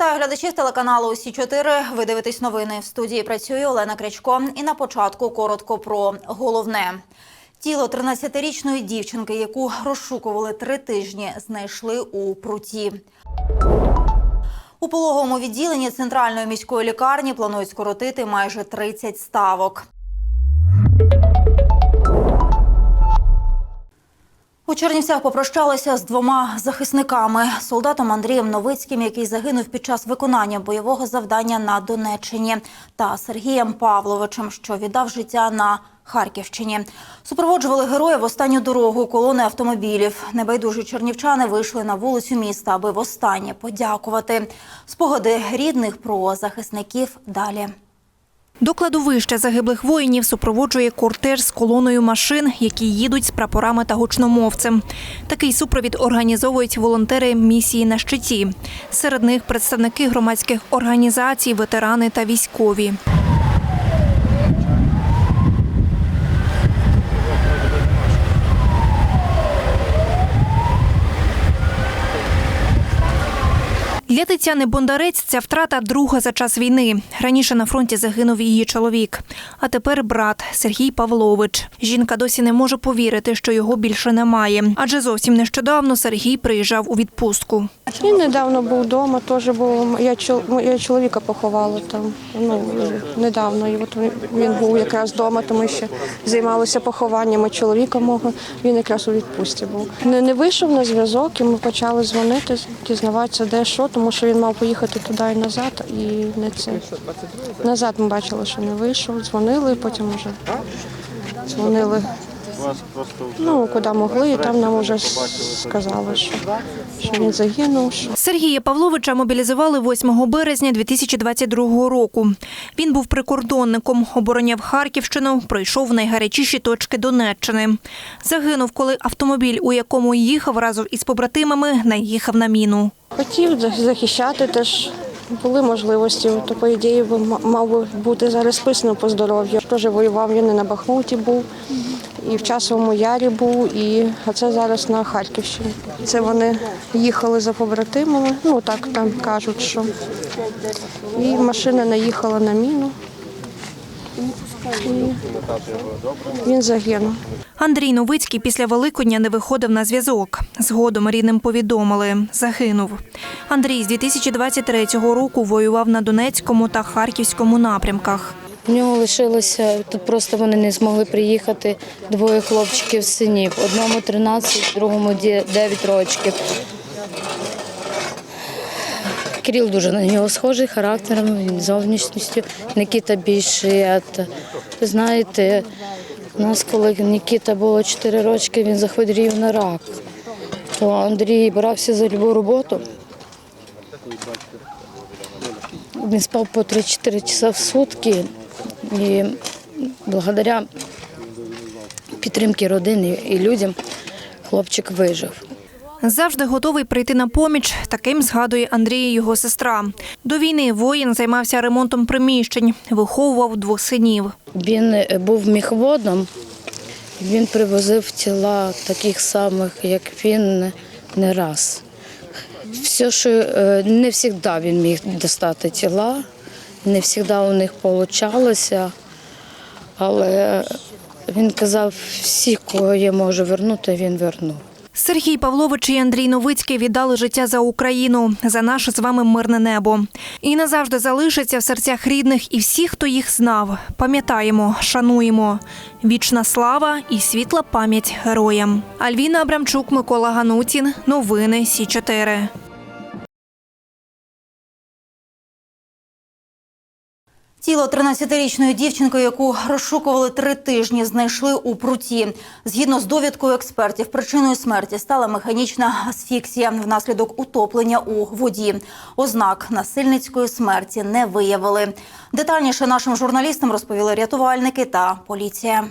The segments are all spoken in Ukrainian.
Вітаю глядачів телеканалу Усі 4 Ви дивитесь новини. В студії працює Олена Крячко. І на початку коротко про головне. Тіло 13-річної дівчинки, яку розшукували три тижні, знайшли у пруті. У пологовому відділенні центральної міської лікарні планують скоротити майже 30 ставок. У Чернівцях попрощалися з двома захисниками: солдатом Андрієм Новицьким, який загинув під час виконання бойового завдання на Донеччині, та Сергієм Павловичем, що віддав життя на Харківщині. Супроводжували героя в останню дорогу колони автомобілів. Небайдужі чернівчани вийшли на вулицю міста, аби востаннє подякувати. Спогади рідних про захисників далі. До кладовища загиблих воїнів супроводжує кортеж з колоною машин, які їдуть з прапорами та гучномовцем. Такий супровід організовують волонтери місії на щиті. Серед них представники громадських організацій, ветерани та військові. Для Тетяни Бондарець ця втрата друга за час війни. Раніше на фронті загинув її чоловік, а тепер брат Сергій Павлович. Жінка досі не може повірити, що його більше немає, адже зовсім нещодавно Сергій приїжджав у відпустку. Він недавно був вдома, теж був. Я, чол- я чоловіка поховала там. Ну, недавно. І от він був якраз вдома, тому що займалися похованнями чоловіка мого. Він якраз у відпустці був. Не, не вийшов на зв'язок, і ми почали дзвонити, дізнаватися, де що, тому що він мав поїхати туди і назад. І не це. Назад ми бачили, що не вийшов. Дзвонили, потім вже дзвонили. Ну, куди могли, і там нам вже сказали, що, що він загинув. Що... Сергія Павловича мобілізували 8 березня 2022 року. Він був прикордонником, обороняв Харківщину, пройшов найгарячіші точки Донеччини. Загинув, коли автомобіль, у якому їхав разом із побратимами, наїхав на міну. Хотів захищати теж. Були можливості, то по ідеї мав би бути зараз списано по здоров'ю. Теж воював він і на Бахмуті був, і в часовому ярі був, і а це зараз на Харківщині. Це вони їхали за побратимами, ну так там кажуть, що і машина наїхала на міну. Він загинув. Андрій Новицький після Великодня не виходив на зв'язок. Згодом рідним повідомили – загинув. Андрій з 2023 року воював на Донецькому та Харківському напрямках. В нього лишилося тут просто вони не змогли приїхати двоє хлопчиків синів. Одному 13, другому 9 років. Кирил дуже на нього схожий характером, зовнішністю. Нікіта більше. Ви знаєте, у нас, коли Нікіта було 4 роки, він захворів на рак. То Андрій брався за любу роботу. Він спав по 3-4 часа в сутки. І благодаря підтримки родини і людям хлопчик вижив. Завжди готовий прийти на поміч, таким згадує Андрій його сестра. До війни воїн займався ремонтом приміщень, виховував двох синів. Він е, був міхводом, він привозив тіла таких самих, як він, не раз. Все, що е, не завжди він міг достати тіла, не завжди у них вийшло, але він казав, всі, кого я можу вернути, він вернув. Сергій Павлович і Андрій Новицький віддали життя за Україну, за наше з вами мирне небо. І назавжди залишиться в серцях рідних і всіх, хто їх знав. Пам'ятаємо, шануємо. Вічна слава і світла пам'ять героям. Альвіна Абрамчук, Микола Ганутін. Новини Сі 4 Тіло 13-річної дівчинки, яку розшукували три тижні, знайшли у пруті. Згідно з довідкою експертів, причиною смерті стала механічна асфіксія внаслідок утоплення у воді. Ознак насильницької смерті не виявили. Детальніше нашим журналістам розповіли рятувальники та поліція.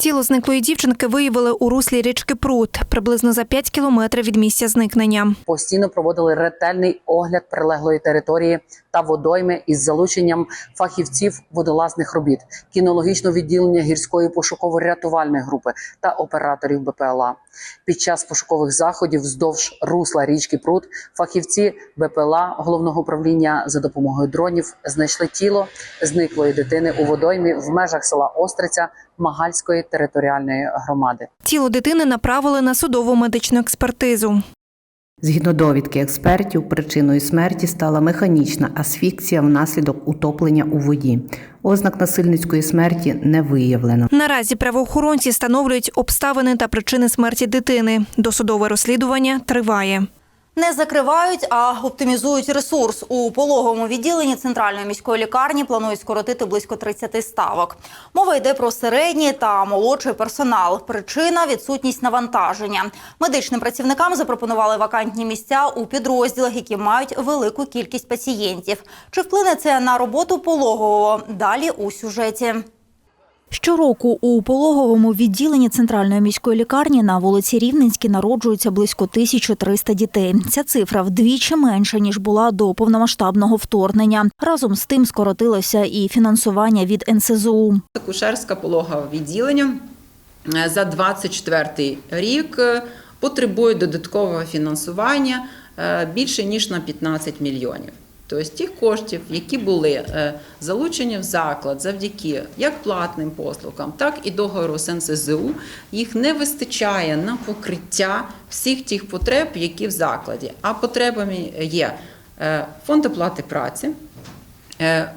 Тіло зниклої дівчинки виявили у руслі річки Прут, приблизно за 5 кілометрів від місця зникнення. постійно проводили ретельний огляд прилеглої території та водойми із залученням фахівців водолазних робіт, кінологічного відділення гірської пошуково-рятувальної групи та операторів БПЛА. Під час пошукових заходів вздовж русла річки Прут фахівці БПЛА головного управління за допомогою дронів знайшли тіло зниклої дитини у водоймі в межах села Остриця Магальської територіальної громади. Тіло дитини направили на судову медичну експертизу. Згідно довідки експертів, причиною смерті стала механічна асфіксія внаслідок утоплення у воді. Ознак насильницької смерті не виявлено. Наразі правоохоронці встановлюють обставини та причини смерті дитини. Досудове розслідування триває. Не закривають, а оптимізують ресурс. У пологовому відділенні центральної міської лікарні планують скоротити близько 30 ставок. Мова йде про середній та молодший персонал. Причина відсутність навантаження. Медичним працівникам запропонували вакантні місця у підрозділах, які мають велику кількість пацієнтів. Чи вплине це на роботу пологового? Далі у сюжеті. Щороку у пологовому відділенні центральної міської лікарні на вулиці Рівненській народжується близько 1300 дітей. Ця цифра вдвічі менша ніж була до повномасштабного вторгнення. Разом з тим скоротилося і фінансування від НСЗУ. Акушерське пологове відділення е, за 24 рік е, потребує додаткового фінансування е, більше ніж на 15 мільйонів. Тобто тих коштів, які були е, залучені в заклад завдяки як платним послугам, так і договору з НСЗУ, їх не вистачає на покриття всіх тих потреб, які в закладі. А потребами є е, фонд оплати праці, е,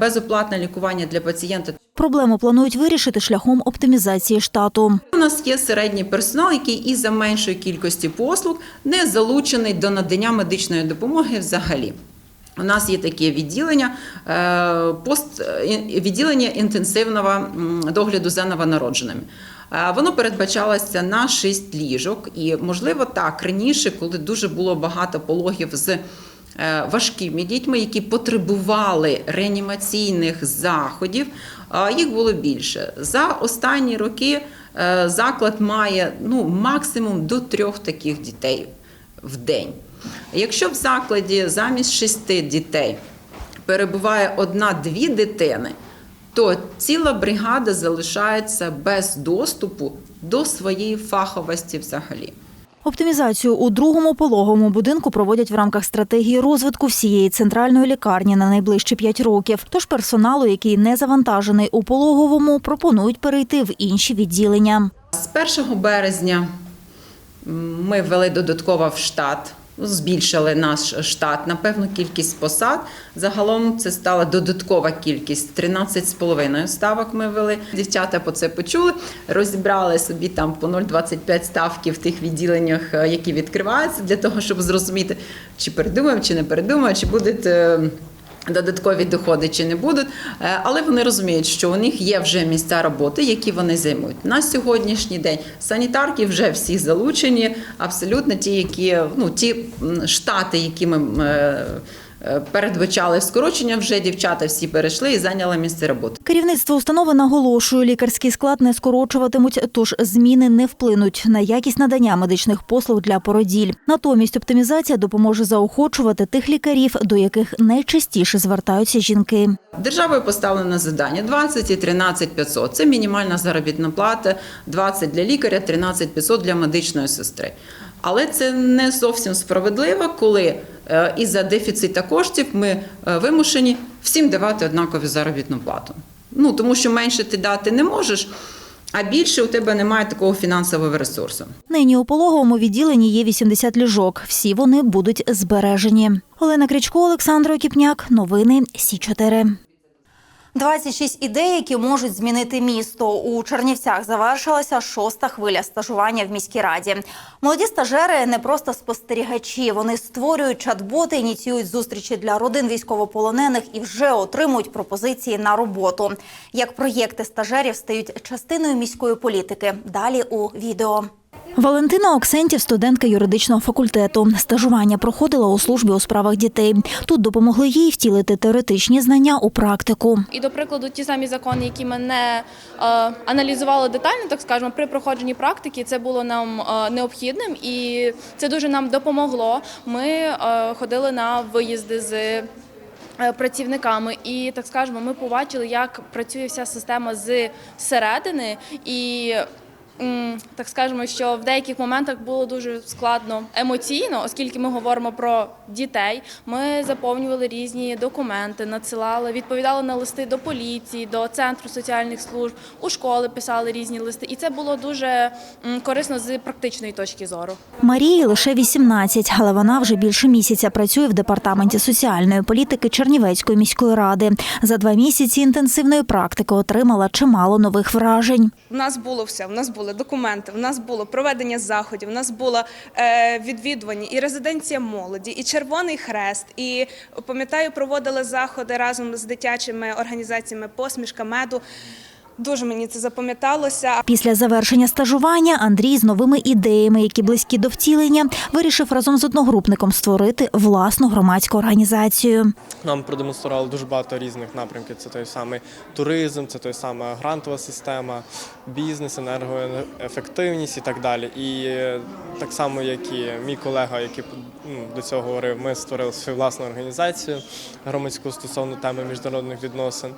безоплатне лікування для пацієнта Проблему планують вирішити шляхом оптимізації штату. У нас є середній персонал, який із за меншої кількості послуг не залучений до надання медичної допомоги взагалі. У нас є таке відділення, е, пост, е, відділення інтенсивного догляду за новонародженими. Е, Воно передбачалося на 6 ліжок, і можливо так раніше, коли дуже було багато пологів з важкими дітьми, які потребували реанімаційних заходів, їх було більше. За останні роки заклад має ну, максимум до трьох таких дітей в день. Якщо в закладі замість шести дітей перебуває одна-дві дитини, то ціла бригада залишається без доступу до своєї фаховості взагалі. Оптимізацію у другому пологовому будинку проводять в рамках стратегії розвитку всієї центральної лікарні на найближчі 5 років. Тож персоналу, який не завантажений у пологовому, пропонують перейти в інші відділення. З 1 березня ми ввели додатково в штат, збільшили наш штат на певну кількість посад. Загалом це стала додаткова кількість 13,5 ставок. Ми ввели. Дівчата по це почули, розібрали собі там по 0,25 ставки в тих відділеннях, е, які відкриваються, для того, щоб зрозуміти, чи передумаємо, чи не передумаємо, чи будуть. Додаткові доходи чи не будуть, Е, але вони розуміють, що у них є вже місця роботи, які вони займуть на сьогоднішній день. Санітарки вже всі залучені, абсолютно ті, які ну ті штати, які ми е, передбачали скорочення, вже дівчата всі перейшли і зайняли місце роботи. Керівництво установи наголошує, лікарський склад не скорочуватимуть, тож зміни не вплинуть на якість надання медичних послуг для породіль. Натомість оптимізація допоможе заохочувати тих лікарів, до яких найчастіше звертаються жінки. Державою поставлено завдання 20 і 13 500. Це мінімальна заробітна плата, 20 для лікаря, 13 500 для медичної сестри. Але це не зовсім справедливо, коли е, із-за дефіцита коштів ми е, вимушені всім давати однакову заробітну плату. Ну тому що менше ти дати не можеш, а більше у тебе немає такого фінансового ресурсу. Нині у пологовому відділенні є 80 ліжок. Всі вони будуть збережені. Олена Крічко, Олександр Окіпняк. Новини Сі 4 26 ідей, які можуть змінити місто. У Чернівцях завершилася шоста хвиля стажування в міській раді. Молоді стажери не просто спостерігачі. Вони створюють чат-боти, ініціюють зустрічі для родин військовополонених і вже отримують пропозиції на роботу. Як проєкти стажерів стають частиною міської політики. Далі у відео. Валентина Оксентів, студентка юридичного факультету. Стажування проходила у службі у справах дітей. Тут допомогли їй втілити теоретичні знання у практику. І до прикладу, ті самі закони, які ми не е, аналізували детально, так скажемо, при проходженні практики, це було нам е, необхідним, і це дуже нам допомогло. Ми е, ходили на виїзди з. е, Працівниками, і так скажемо, ми побачили, як працює вся система з середини, і так скажемо, що в деяких моментах було дуже складно емоційно, оскільки ми говоримо про дітей. Ми заповнювали різні документи, надсилали, відповідали на листи до поліції, до центру соціальних служб, у школи писали різні листи, і це було дуже корисно з практичної точки зору. Марії лише 18, але вона вже більше місяця працює в департаменті соціальної політики Чернівецької міської ради. За два місяці інтенсивної практики отримала чимало нових вражень. У нас було все. У нас були документи, у нас було проведення заходів, у нас було е, відвідування і резиденція молоді, і Червоний Хрест. І пам'ятаю, проводили заходи разом з дитячими організаціями Посмішка меду. Дуже мені це запам'яталося. Після завершення стажування Андрій з новими ідеями, які близькі до втілення, вирішив разом з одногрупником створити власну громадську організацію. Нам продемонстрували дуже багато різних напрямків. Це той самий туризм, це той сама грантова система, бізнес, енергоефективність і так далі. І е, так само, як і мій колега, який ну, до цього говорив, ми створили свою власну організацію громадську стосовно теми міжнародних відносин.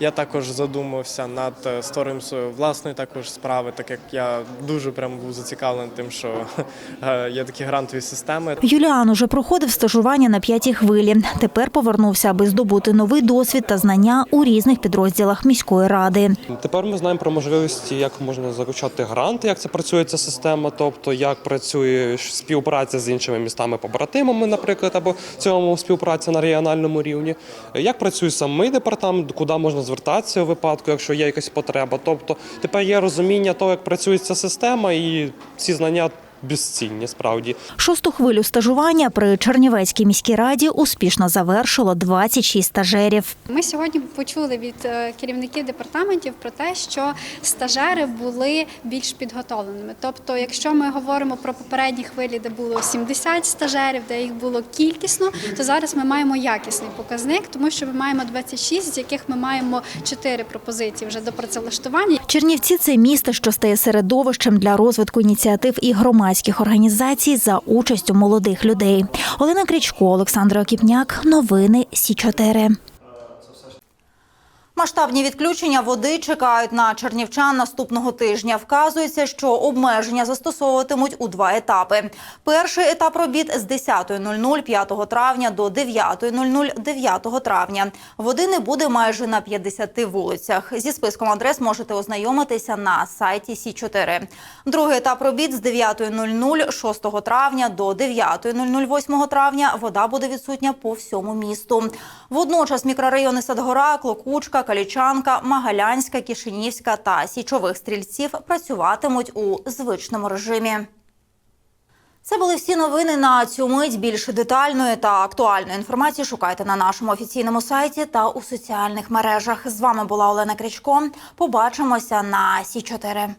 Я також задумався над е, створенням власної також справи, так як я дуже прямо був зацікавлений тим, що е, є такі грантові системи. Юліан уже проходив стажування на п'ятій хвилі. Тепер повернувся, аби здобути новий досвід та знання у різних підрозділах міської ради. Тепер ми знаємо про можливості, як можна залучати гранти, як це працює ця система, тобто як працює співпраця з іншими містами-побратимами, наприклад, або в цьому співпраця на регіональному рівні, як працює самий департамент, куди можна звертатися у випадку, якщо є якась потреба. Тобто тепер є розуміння того, як працює ця система, і ці знання безцінні справді. Шосту хвилю стажування при Чернівецькій міській раді успішно завершило 26 стажерів. Ми сьогодні почули від е, керівників департаментів про те, що стажери були більш підготовленими. Тобто, якщо ми говоримо про попередні хвилі, де було 70 стажерів, де їх було кількісно, то зараз ми маємо якісний показник, тому що ми маємо 26, з яких ми маємо 4 пропозиції вже до працевлаштування. Чернівці це місто, що стає середовищем для розвитку ініціатив і громадських організацій за участю молодих людей. Олена Крічко, Олександр Окіпняк. Новини Сі 4 Масштабні відключення води чекають на чернівчан наступного тижня. Вказується, що обмеження застосовуватимуть у два етапи. Перший етап робіт з 10.00 5 травня до 9.00 9 травня. Води не буде майже на 50 вулицях. Зі списком адрес можете ознайомитися на сайті Сі 4 Другий етап робіт з 9.00 6 травня до 9.00 8 травня. Вода буде відсутня по всьому місту. Водночас мікрорайони Садгора, Клокучка, Калічанка, Магалянська, Кишинівська та Січових стрільців працюватимуть у звичному режимі. Це були всі новини на цю мить. Більше детальної та актуальної інформації шукайте на нашому офіційному сайті та у соціальних мережах. З вами була Олена Крічко. Побачимося на Сі 4